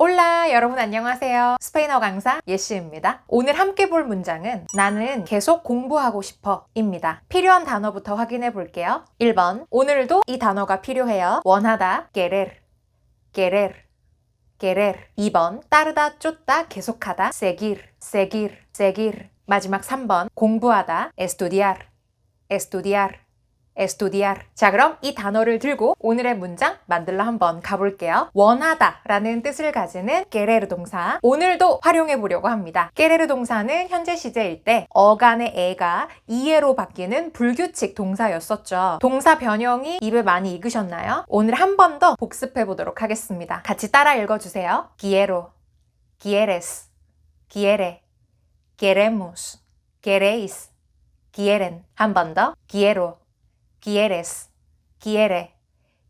올라 여러분 안녕하세요. 스페인어 강사 예시입니다. 오늘 함께 볼 문장은 나는 계속 공부하고 싶어 입니다. 필요한 단어부터 확인해 볼게요. 1번 오늘도 이 단어가 필요해요. 원하다 querer querer querer 2번 따르다 쫓다 계속하다 seguir seguir seguir 마지막 3번 공부하다 estudiar estudiar estudiar. 자, 그럼 이 단어를 들고 오늘의 문장 만들러 한번 가볼게요. 원하다 라는 뜻을 가지는 querer 동사. 오늘도 활용해 보려고 합니다. querer 동사는 현재 시제일 때 어간의 에가 이해로 바뀌는 불규칙 동사였었죠. 동사 변형이 입에 많이 익으셨나요? 오늘 한 번 더 복습해 보도록 하겠습니다. 같이 따라 읽어주세요. quiero, quieres, quiere, queremos, queréis, quieren. 한 번 더. quiero, quieres, quiere,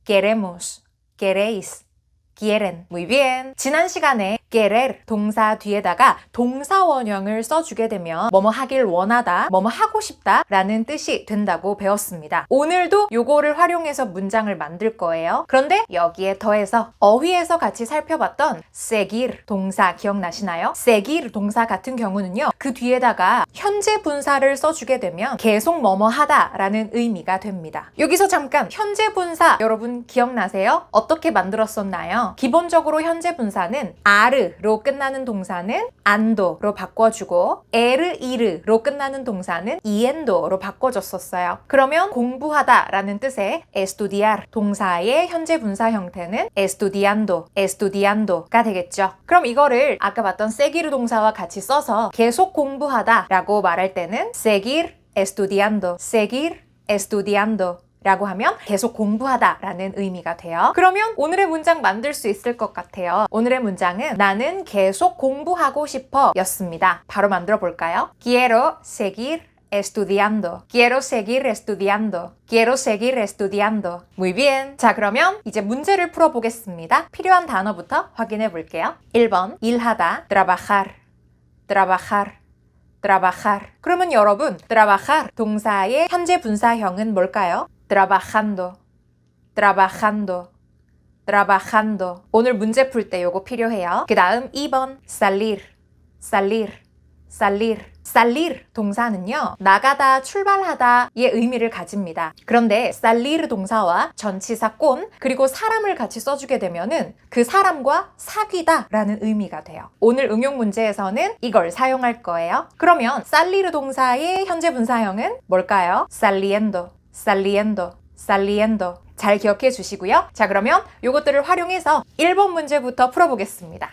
queremos, queréis, quieren. Muy bien. 지난 시간에 querer 동사 뒤에다가 동사 원형을 써주게 되면 뭐뭐 하길 원하다, 뭐뭐 하고 싶다 라는 뜻이 된다고 배웠습니다. 오늘도 요거를 활용해서 문장을 만들 거예요. 그런데 여기에 더해서 어휘에서 같이 살펴봤던 seguir 동사 기억나시나요? seguir 동사 같은 경우는요. 그 뒤에다가 현재 분사를 써주게 되면 계속 뭐뭐 하다 라는 의미가 됩니다. 여기서 잠깐 현재 분사 여러분 기억나세요? 어떻게 만들었었나요? 기본적으로 현재 분사는 아르로 끝나는 동사는 안도로 바꿔주고 에르이르로 끝나는 동사는 이엔도로 바꿔줬었어요. 그러면 공부하다라는 뜻의 estudiar 동사의 현재 분사 형태는 estudiando, estudiando가 되겠죠. 그럼 이거를 아까 봤던 seguir 동사와 같이 써서 계속 공부하다라고 말할 때는 seguir estudiando, seguir estudiando 라고 하면 계속 공부하다 라는 의미가 돼요. 그러면 오늘의 문장 만들 수 있을 것 같아요. 오늘의 문장은 나는 계속 공부하고 싶어 였습니다. 바로 만들어 볼까요? Quiero seguir estudiando. Quiero seguir estudiando. Quiero seguir estudiando. Muy bien. 자, 그러면 이제 문제를 풀어 보겠습니다. 필요한 단어부터 확인해 볼게요. 1번 일하다 trabajar. trabajar. trabajar. 그러면 여러분, trabajar 동사의 현재 분사형은 뭘까요? Trabajando, trabajando, trabajando. 오늘 문제 풀 때 요거 필요해요. 그 다음 2번 salir, salir, salir. salir 동사는요, 나가다, 출발하다의 의미를 가집니다. 그런데 salir 동사와 전치사 꼰, 그리고 사람을 같이 써주게 되면은 그 사람과 사귀다 라는 의미가 돼요. 오늘 응용 문제에서는 이걸 사용할 거예요. 그러면 salir 동사의 현재 분사형은 뭘까요? saliendo, saliendo, saliendo. 잘 기억해 주시고요. 자, 그러면 이것들을 활용해서 1번 문제부터 풀어보겠습니다.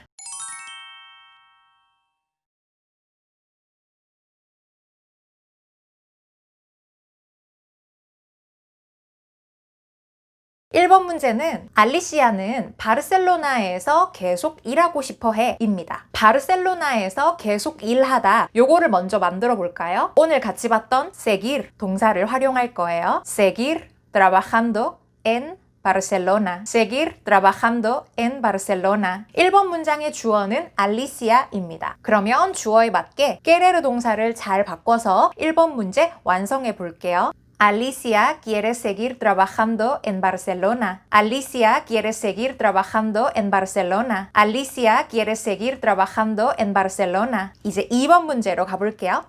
일번 문제는 알리시아는 바르셀로나에서 계속 일하고 싶어 해 입니다. 바르셀로나에서 계속 일하다 요거를 먼저 만들어 볼까요? 오늘 같이 봤던 seguir 동사를 활용할 거예요. seguir trabajando en Barcelona. Seguir trabajando en Barcelona. 1번 문장의 주어는 알리시아입니다. 그러면 주어에 맞게 querer 동사를 잘 바꿔서 1번 문제 완성해 볼게요. Alicia quiere seguir trabajando en Barcelona. Alicia quiere seguir trabajando en Barcelona. Alicia quiere seguir trabajando en Barcelona. 이제 2번 문제로 가볼게요.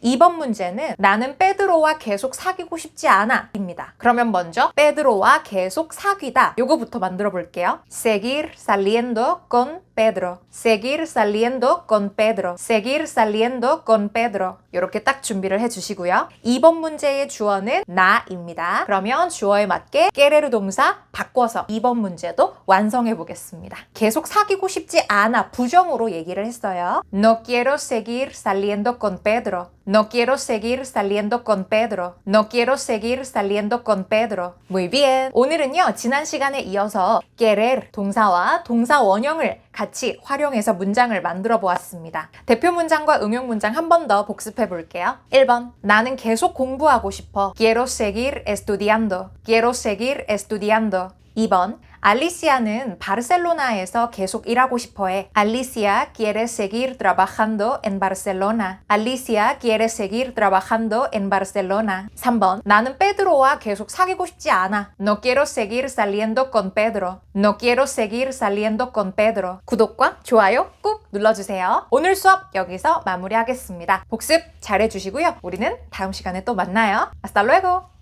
이번 문제는 나는 빼드로와 계속 사귀고 싶지 않아 입니다. 그러면 먼저 빼드로와 계속 사귀다 요거부터 만들어 볼게요. seguir saliendo con Pedro. seguir saliendo con Pedro. seguir saliendo con Pedro. 이렇게 딱 준비를 해 주시고요. 이번 문제의 주어는 나입니다. 그러면 주어에 맞게 querer 동사 바꿔서 이번 문제도 완성해 보겠습니다. 계속 사귀고 싶지 않아 부정으로 얘기를 했어요. No quiero seguir saliendo con Pedro. No quiero seguir saliendo con Pedro. No quiero seguir saliendo con Pedro. Muy bien. 오늘은요, 지난 시간에 이어서 querer 동사와 동사 원형을 같이 활용해서 문장을 만들어 보았습니다. 대표 문장과 응용 문장 한 번 더 복습해 볼게요. 1번. 나는 계속 공부하고 싶어. Quiero seguir estudiando. Quiero seguir estudiando. 2번. 알리시아는 바르셀로나에서 계속 일하고 싶어 해. Alicia quiere seguir trabajando en Barcelona. Alicia quiere seguir trabajando en Barcelona. 3번. 나는 페드로와 계속 사귀고 싶지 않아. No quiero seguir saliendo con Pedro. No quiero seguir saliendo con Pedro. 구독과 좋아요 꾹 눌러주세요. 오늘 수업 여기서 마무리하겠습니다. 복습 잘해주시고요. 우리는 다음 시간에 또 만나요. Hasta luego.